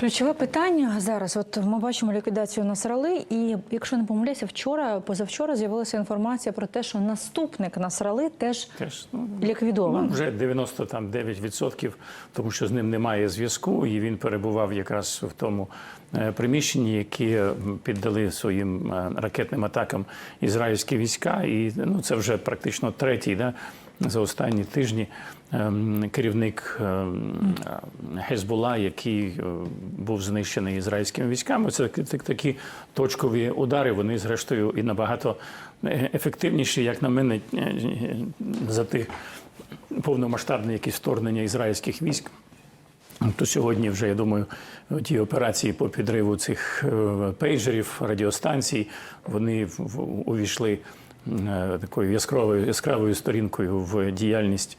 Ключове питання зараз. От ми бачимо ліквідацію Насрали, і якщо не помиляюся, вчора, позавчора з'явилася інформація про те, що наступник Насрали теж Теж ну, ліквідований. Ну, вже 99%, тому що з ним немає зв'язку, і він перебував якраз в тому е, приміщенні, які е, піддали своїм е, ракетним атакам ізраїльські війська. І ну, це вже практично третій да, за останні тижні керівник ем, Хезбула, який е, був знищений ізраїльськими військами. Це такі- точкові удари. Вони зрештою і набагато е, ефективніші, як на мене, е, за тих повномасштабне якісь вторгнення ізраїльських військ. То сьогодні вже я думаю, ті операції по підриву цих пейджерів, радіостанцій, вони увійшли такою яскравою яскравою сторінкою в діяльність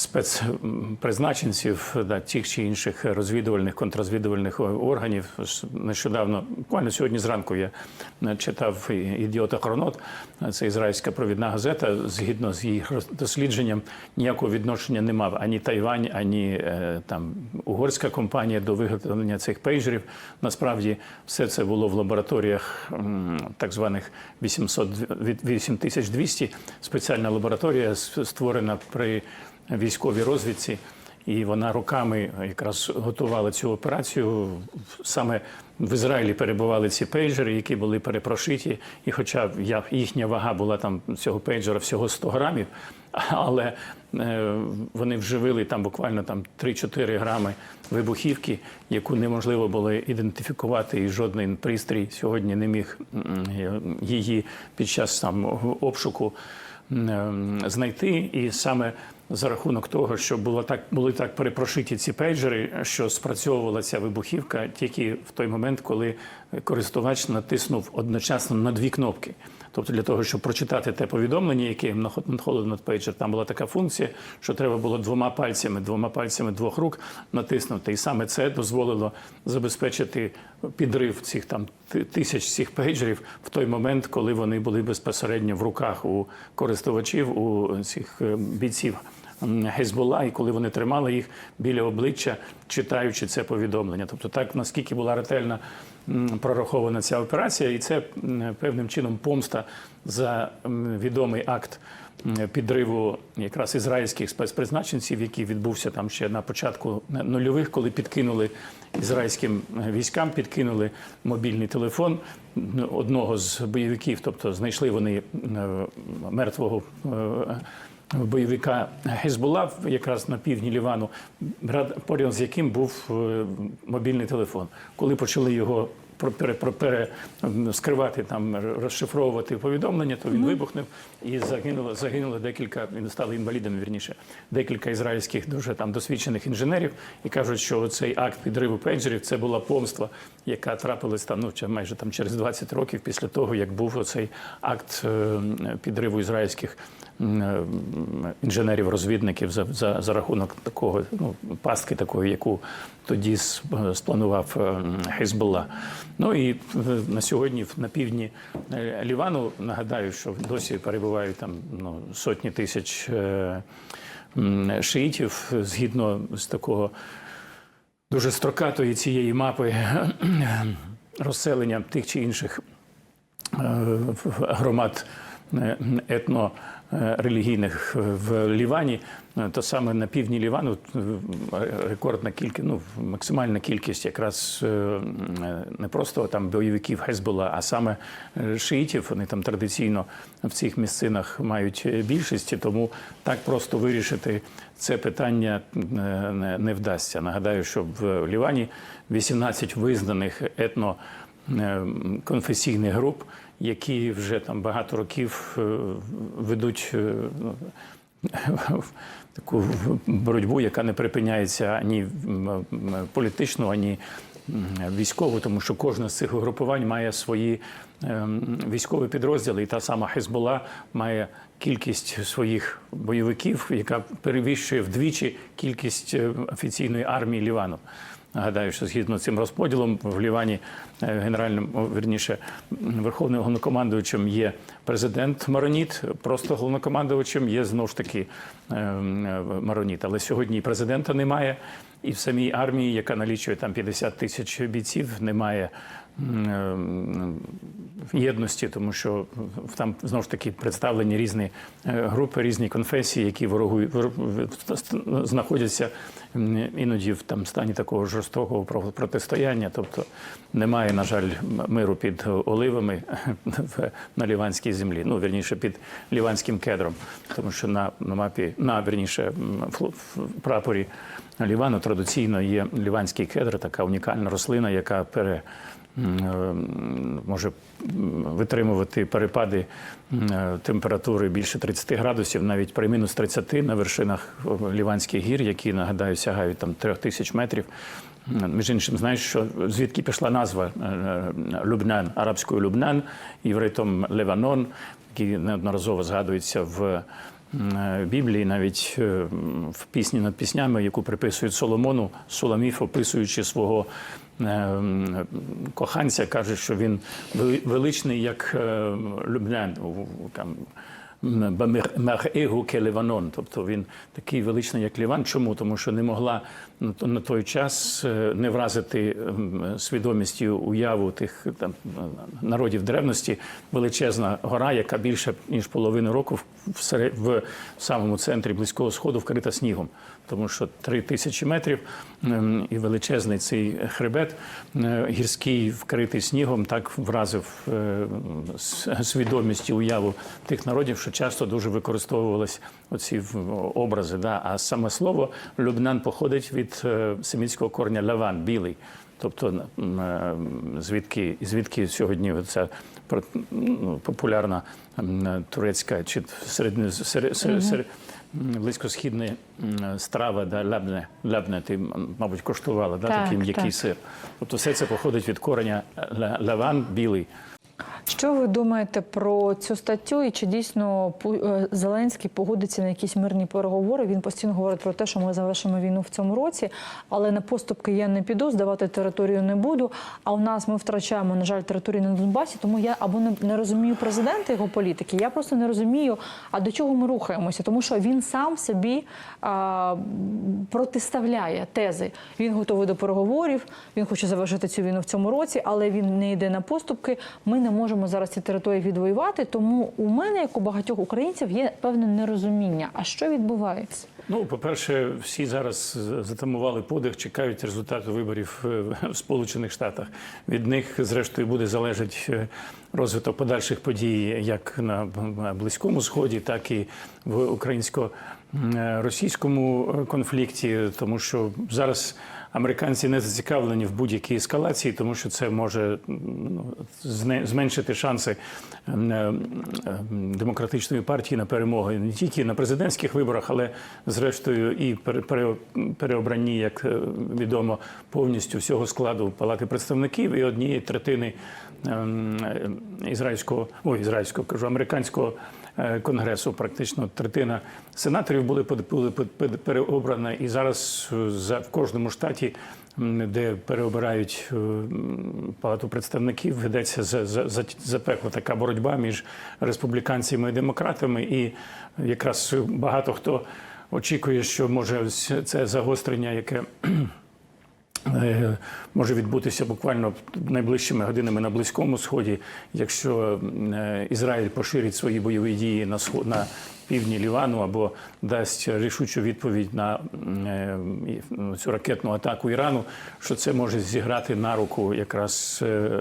спецпризначенців да, тих чи інших розвідувальних контррозвідувальних органів. Нещодавно, буквально сьогодні зранку, я е, читав ідіота Хронот, це ізраїльська провідна газета. Згідно з роз- дослідженням, ніякого відношення не мав ані Тайвань, ані е, там угорська компанія до виготовлення цих пейджерів. Насправді, все це було в лабораторіях так званих 800, від 8200. Спеціальна лабораторія створена при військовій розвідці. І вона роками якраз готувала цю операцію. Саме в Ізраїлі перебували ці пейджери, які були перепрошиті. І хоча їхня вага була там цього пейджера всього 100 грамів, але е, вони вживили там буквально там 3-4 грами вибухівки, яку неможливо було ідентифікувати, і жодний пристрій сьогодні не міг її під час там обшуку знайти. І саме за рахунок того, що було так, були так перепрошиті ці пейджери, що спрацьовувала ця вибухівка тільки в той момент, коли користувач натиснув одночасно на дві кнопки. Тобто для того, щоб прочитати те повідомлення, яке надходило на пейджер, там була така функція, що треба було двома пальцями, двома пальцями двох рук натиснути. І саме це дозволило забезпечити підрив цих там ти- тисяч цих пейджерів в той момент, коли вони були безпосередньо в руках у користувачів, у цих е, бійців. М, Гезбола, і коли вони тримали їх біля обличчя, читаючи це повідомлення. Тобто, так наскільки була ретельно прорахована ця операція, і це певним чином помста за відомий акт підриву якраз ізраїльських спецпризначенців, який відбувся там ще на початку нульових, коли підкинули ізраїльським е, військам, підкинули мобільний телефон одного з бойовиків, тобто знайшли вони е, мертвого. Бойовика Гезбула якраз на півдні Лівану, поряд з яким був е, мобільний телефон. Коли почали його скривати, там, розшифровувати повідомлення, то він вибухнув і загинуло, загинуло декілька, він стали інвалідами, вірніше, декілька ізраїльських дуже там досвідчених інженерів і кажуть, що цей акт підриву пейджерів це була помства, яка трапилась там, ну, майже там через 20 років після того, як був оцей акт е, підриву ізраїльських інженерів-розвідників за, за, за рахунок такого ну, пастки такої, яку тоді спланував е, Хезболла. Ну і е, на сьогодні на півдні е, Лівану нагадаю, що досі перебувають там ну, сотні тисяч е, шиїтів згідно з такого дуже строкатої цієї мапи розселення тих чи інших е, громад е, етно е, релігійних в Лівані, е, то саме на півдні Лівану е, рекордна кількість, ну максимальна кількість якраз е, не просто там бойовиків Хезбола, а саме е, шиїтів. Вони там традиційно в цих місцинах мають більшість, тому так просто вирішити це питання е, не- вдасться. Нагадаю, що в Лівані 18 визнаних етно е, конфесійних груп, які вже там багато років е, ведуть е, ну, таку боротьбу, яка не припиняється ані політичну, ані військову, тому що кожне з цих угрупувань має свої ем, військові підрозділи, і та сама Хезбола має кількість своїх бойовиків, яка перевищує вдвічі кількість е, офіційної армії Лівану. Нагадаю, що згідно з цим розподілом в Лівані е, генеральним, верніше верховним головнокомандуючим є президент Мароніт, просто головнокомандувачем є знову ж таки е, Мароніт. Але сьогодні президента немає, і в самій армії, яка налічує там 50 тисяч бійців, немає єдності, тому що там знову ж таки представлені різні е, групи, різні конфесії, які ворогують знаходяться іноді в там стані такого жорстокого протистояння. Тобто немає, на жаль, миру під оливами на ліванській землі. Ну вірніше під ліванським кедром, тому що на, мапі, на вірніше в прапорі Лівану традиційно є ліванський кедр, така унікальна рослина, яка пере може витримувати перепади е, температури більше 30 градусів, навіть при мінус 30 на вершинах е, Ліванських гір, які нагадаю сягають там 3 тисяч метрів. Між іншим, знаєш, що звідки пішла назва е, е, Любнан, арабською Любнан, євритом Леванон, який неодноразово згадується в е, Біблії, навіть е, в пісні над піснями, яку приписують Соломону, Соломіф, описуючи свого е, коханця, каже, що він величний, як е, у- там, Бамехегу Келеванон, тобто він такий величний, як Ліван. Чому? Тому що не могла на той час е, не вразити свідомістю уяву тих там народів древності величезна гора, яка більше ніж половину року в, в, самому центрі близького сходу вкрита снігом. Тому що три тисячі метрів ем, і величезний цей хребет е, гірський, вкритий снігом, так вразив е, с- свідомість і уяву тих народів, що часто дуже використовувались оці образи. Да? А саме слово Любнан походить від е, семітського корня лаван, білий. Тобто е, звідки, звідки сьогодні ця ну, популярна турецька чи середньо серед, серед, серед, близькосхідна страва, да, лабне, лабне, ти, мабуть, коштувала, да, Так, такий м'який так. сир. Тобто все це походить від кореня ла- лаван білий. Що ви думаєте про цю статтю? І чи дійсно е, Зеленський погодиться на якісь мирні переговори? Він постійно говорить про те, що ми завершимо війну в цьому році, але на поступки я не піду, здавати територію не буду. А у нас ми втрачаємо, на жаль, територію на Донбасі. Тому я або не, розумію президента його політики. Я просто не розумію, а до чого ми рухаємося, тому що він сам собі протиставляє тези. Він готовий до переговорів, він хоче завершити цю війну в цьому році, але він не йде на поступки. Ми не можемо зараз ці території відвоювати. Тому у мене, як у багатьох українців, є певне нерозуміння. А що відбувається? Ну, по-перше, всі зараз затамували подих, чекають результату виборів е, в Сполучених Штатах. Від них, зрештою, буде залежати е, розвиток подальших подій як на Близькому Сході, так і в українсько-російському е, конфлікті, тому що зараз американці не зацікавлені в будь-якій ескалації, тому що це може ну, зменшити шанси е, ем, демократичної партії на перемогу не тільки на президентських виборах, але зрештою і пере- пере- переобранні, як е, відомо, повністю всього складу палати представників і однієї третини ем, е, ізраїльського, ой, ізраїльського кажу, американського е, конгресу. Практично третина сенаторів були, переобрані, і зараз е, в кожному штаті. Де переобирають е, палату представників, ведеться за, за, за, така боротьба між республіканцями і демократами, і якраз багато хто очікує, що може це загострення, яке Е, може відбутися буквально найближчими годинами на Близькому Сході, якщо е, Ізраїль поширить свої бойові дії на сход на півдні Лівану або дасть рішучу відповідь на е, ну, цю ракетну атаку Ірану, що це може зіграти на руку якраз. е,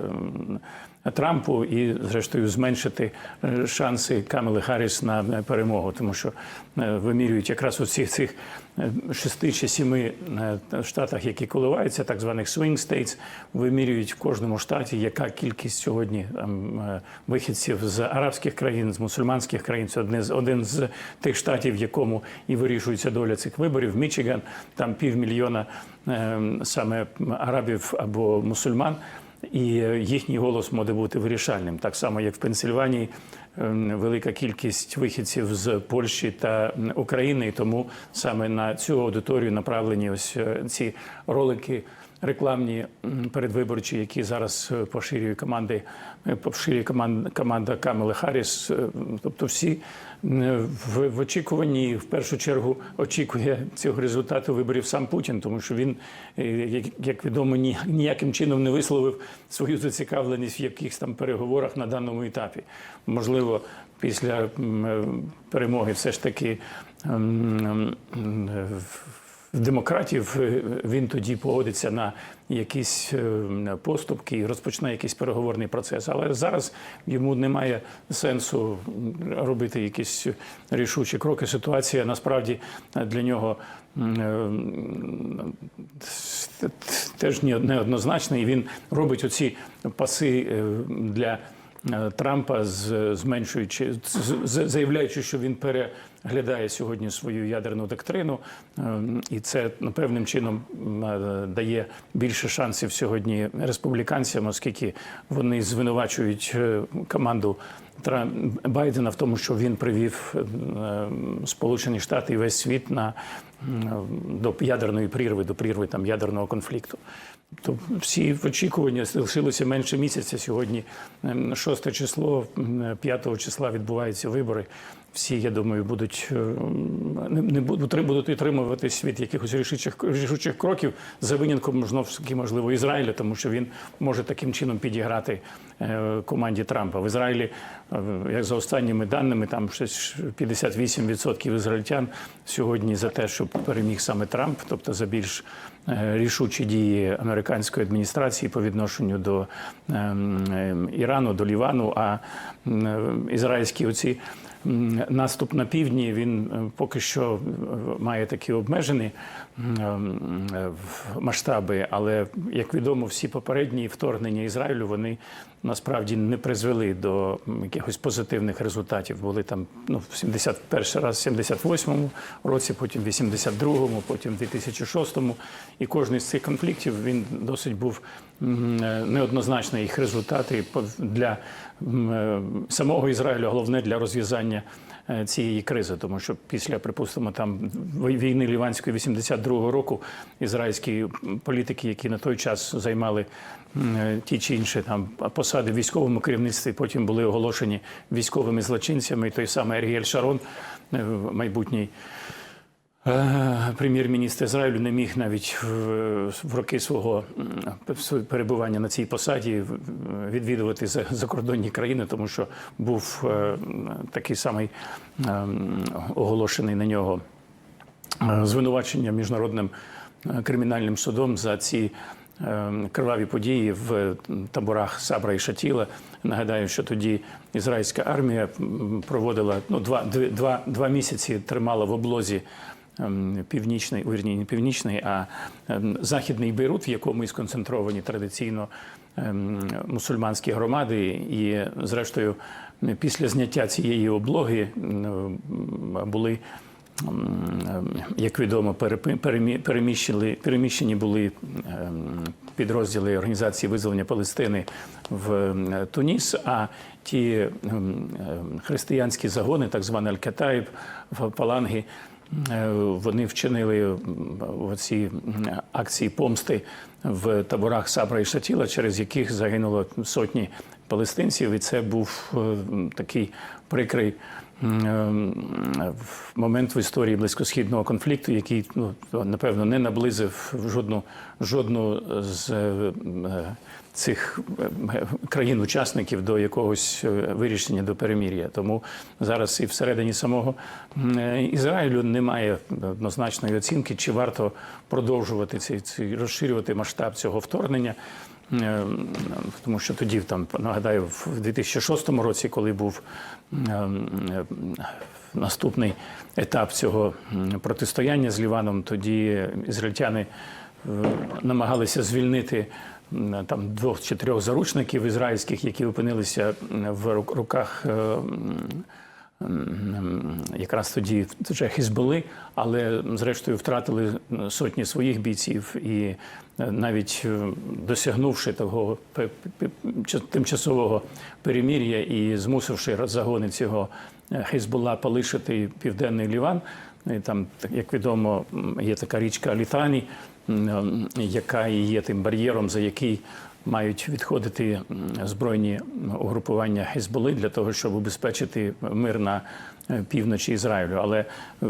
Трампу і, зрештою, зменшити е, шанси Камели Харріс на е, перемогу, тому що е, вимірюють якраз у цих цих е, шести чи сіми е, штатах, які коливаються, так званих swing states, вимірюють в кожному штаті, яка кількість сьогодні там, е, вихідців з арабських країн, з мусульманських країн. Це один з один з тих штатів, в якому і вирішується доля цих виборів. Мічиган там півмільйона е, саме арабів або мусульман і е, їхній голос може бути вирішальним. Так само, як в Пенсильванії, ем, велика кількість вихідців з Польщі та України, і тому саме на цю аудиторію направлені ось е, ці ролики. Рекламні передвиборчі, які зараз е, поширює команди, е, поширює команда, команда Камели Харріс. Е, Тобто всі в, в очікуванні в першу чергу очікує цього результату виборів сам Путін, тому що він, як, як відомо, ні, ніяким чином не висловив свою зацікавленість в якихось там переговорах на даному етапі. Можливо, після перемоги все ж таки в демократів е, він тоді погодиться на якісь е, поступки і розпочне якийсь переговорний процес. Але зараз йому немає сенсу робити якісь рішучі кроки. Ситуація насправді для нього е, теж не- неоднозначна, і він робить оці паси для. Трампа зменшуючи заявляючи, що він переглядає сьогодні свою ядерну доктрину, е, і це ну, певним чином е, дає більше шансів сьогодні республіканцям, оскільки вони звинувачують е, команду Байдена в тому, що він привів е, Сполучені Штати і весь світ на до ядерної прірви, до прірви там ядерного конфлікту. То всі очікування залишилося менше місяця. Сьогодні ем, 6 число, 5 числа відбуваються вибори. Всі, я думаю, будуть ем, не, не будуть, будуть утримуватись від якихось рішучих, рішучих кроків за винятком таки, можливо, Ізраїля, тому що він може таким чином підіграти е, команді Трампа. В Ізраїлі, е, як за останніми даними, там щось 58% ізраїльтян сьогодні за те, щоб переміг саме Трамп, тобто за більш е, рішучі дії американської адміністрації по відношенню до ем, ем, Ірану, до Лівану. А е, ізраїльські оці наступ на півдні він е, поки що е, має такі обмежені е, масштаби. Але як відомо, всі попередні вторгнення Ізраїлю вони насправді не призвели до якихось позитивних результатів. Були там ну, в 71 раз, в 78-му році, потім в 82-му, потім в 2006-му. І кожний з цих конфліктів він досить був неоднозначний їх результати для самого Ізраїлю, головне для розв'язання е, цієї кризи, тому що після, припустимо, там війни Ліванської 82-го року ізраїльські політики, які на той час займали е, ті чи інші там посади в військовому керівництві, потім були оголошені військовими злочинцями. І той самий Аріель Шарон, е, майбутній. Е, Прем'єр-міністр Ізраїлю не міг навіть в, роки свого перебування на цій посаді відвідувати за- закордонні країни, тому що був е, такий самий е, оголошений на нього е, звинувачення міжнародним кримінальним судом за ці е, криваві події в таборах Сабра і Шатіла. Нагадаю, що тоді ізраїльська армія проводила ну, два, два, два місяці тримала в облозі. Ем, Північний, вірні, не північний, а ем, західний Бейрут, в якому і сконцентровані традиційно ем, мусульманські громади, і, зрештою, після зняття цієї облоги були як відомо, перепи- перемі- переміщили, переміщені були підрозділи Організації визволення Палестини в Туніс, а ті християнські загони, так званий Аль-Катаїб е, вони вчинили ці акції помсти в таборах Сабра і Шатіла, через яких загинуло сотні палестинців, і це був е, такий прикрий момент в історії близькосхідного конфлікту, який ну напевно не наблизив жодну жодну з е, цих е, країн-учасників до якогось е, вирішення до перемір'я. Тому зараз і всередині самого е, Ізраїлю немає однозначної оцінки, чи варто продовжувати ці розширювати масштаб цього вторгнення. Е, Тому що тоді, там нагадаю, в 2006 році, коли був е, е, наступний етап цього протистояння з Ліваном, тоді ізраїльтяни е, намагалися звільнити там двох чи трьох заручників ізраїльських, які опинилися в руках е, якраз тоді вже Хізболи, але зрештою втратили сотні своїх бійців і е, навіть е, досягнувши того тимчасового перемір'я і змусивши розгони цього е, Хізбола полишити південний Ліван. Там, як відомо, є така річка Літані, яка є тим бар'єром, за який мають відходити збройні угрупування Хезболи для того, щоб убезпечити мир на е, півночі Ізраїлю. Але е,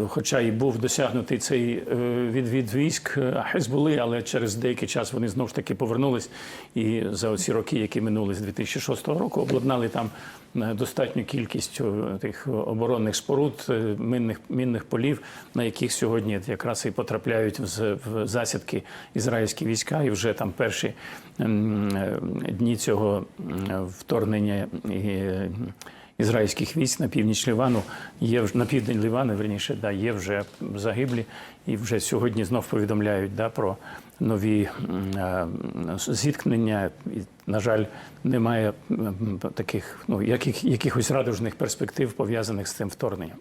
хоча і був досягнутий цей відвід військ е, Хезболи, але через деякий час вони знову ж таки повернулись і за оці роки, які минули з 2006 року, обладнали там достатню кількість е, тих оборонних споруд, е, мінних, мінних полів, на яких сьогодні якраз і потрапляють в, в засідки ізраїльські війська, і вже там перші е, дні цього вторгнення і, ізраїльських військ на північ Лівану є на південь Лівану, верніше, да, є вже загиблі, і вже сьогодні знов повідомляють да, про нові е, зіткнення. І, на жаль, немає таких ну, яких, якихось радужних перспектив пов'язаних з цим вторгненням.